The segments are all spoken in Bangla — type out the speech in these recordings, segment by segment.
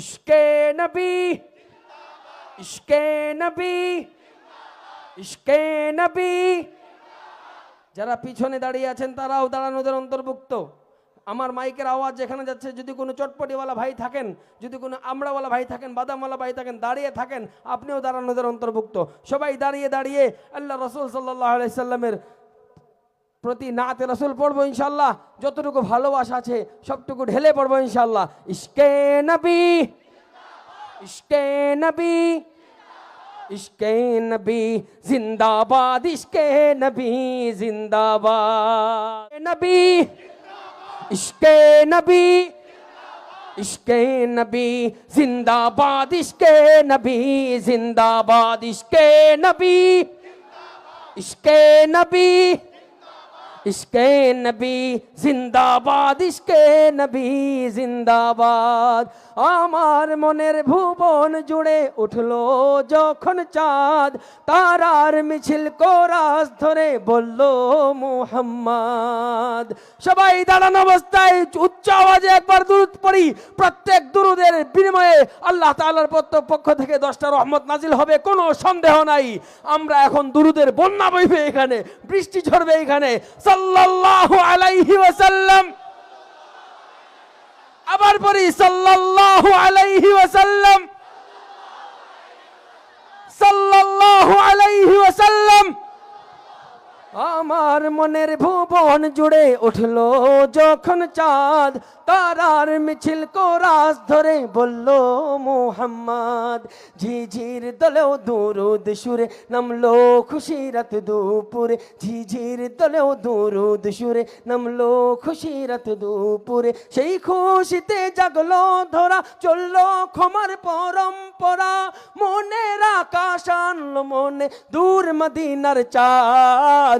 ইশকে নবী ইশকে নবী ইশকে নবী। যারা পিছনে দাঁড়িয়ে আছেন, তারাও দাঁড়ানোদের অন্তর্ভুক্ত। আমার মাইকের আওয়াজ যেখানে যাচ্ছে, যদি কোনো চটপটিওয়ালা ভাই থাকেন, যদি কোনো আমড়াওয়ালা ভাই থাকেন, বাদামওয়ালা ভাই থাকেন, দাঁড়িয়ে থাকেন, আপনিও দাঁড়ানোদের অন্তর্ভুক্ত। সবাই দাঁড়িয়ে দাঁড়িয়ে আল্লাহ রসুল সাল্লাহ আলাইসাল্লামের প্রতি নাতে রসুল পড়ব ইনশাল্লাহ যতটুকু ভালোবাসা আছে সবটুকু ঢেলে পড়ব ইনশাল্লাহ ইশকে নবী ইশকে নবী ইশকে নবী, জিন্দাবাদ, ইশকে নবী, জিন্দাবাদ। নবী, ইশকে নবী ইশকে নবী, জিন্দাবাদ, ইশকে নবী, জিন্দাবাদ, ইশকে নবী ইশকে নবী। ইশকে নবী জিন্দাবাদ, ইশকে নবী জিন্দাবাদ। আমার মনের ভুবন জুড়ে উঠল যখন চাঁদ, তারার মিছিল কোরাস ধরে বলল, মুহাম্মদ। সবাই দাঁড়ানো অবস্থায় উচ্চ আওয়াজে একবার দুরুদ পড়ি। প্রত্যেক দুরুদের বিনিময়ে আল্লাহ তাআলার পক্ষ থেকে দশটা রহমত নাজিল হবে, কোনো সন্দেহ নাই। আমরা এখন দুরুদের বন্যা বইবে এখানে, বৃষ্টি ঝরবে এখানে সাল্লাল্লাহু আলাইহি ওয়াসাল্লাম আবার পড়ি সাল্লাল্লাহু আলাইহি ওয়াসাল্লাম সাল্লাল্লাহু আলাইহি ওয়াসাল্লাম আমার মনের ভুবন জুড়ে উঠল যখন চাঁদ, তারার মিছিল কোরাস ধরে বলল, মোহাম্মদ, ঝিঝির দলেও দুরুদ সুরে নামলো খুশিরাত দুপুরে, ঝিঝির দলেও দুরুদ সুরে নামলো খুশিরাত দুপুরে, সেই খুশিতে জাগলো ধরা, চলল ক্ষমার পরম্পরা, মনের আকাশ আনলো মনে দূর মদিনার চাঁদ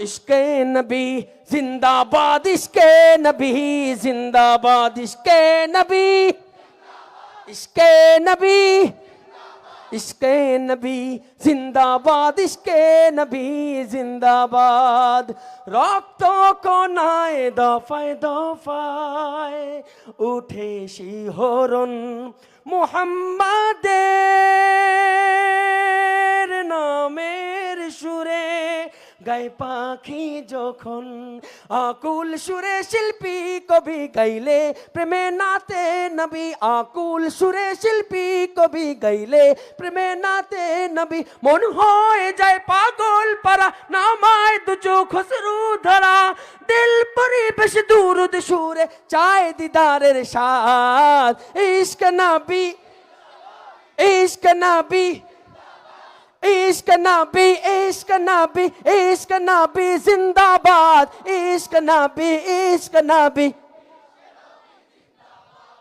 ইশকে নবী জিন্দাবাদ, ইশকে নবী জিন্দাবাদ, ইশকে নবী ইশকে নবী ইশকে নবী জিন্দাবাদ, ইশকে নবী জিন্দাবাদ। রক্ত কোনায় দফায় দফায় উঠে শিহরণ, মুহাম্মাদের গায়ে পাখি যখন। আকুল সুরে শিল্পী কবি গাইলে প্রেমে নাতে নবী। আকুল সুরে শিল্পী কবি গাইলে প্রেমে নাতে নবী। মন হয়ে যায় পাগল পারা নামায় দু চোখ খসরু ধরা। দিল পরিবেশ দুরুদ সুরে চায় দিদারের সাথ ইশক নবী ইশক নবী। इश्क नबी इश्क नबी इश्क नबी जिंदाबाद इश्क नबी इश्क नबी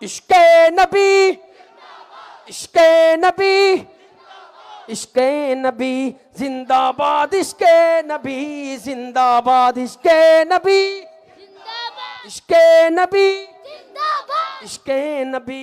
इश्क नबी इश्क नबी इश्क नबी जिंदाबाद इश्क नबी जिंदाबाद इश्क नबी इश्क नबी इश्क नबी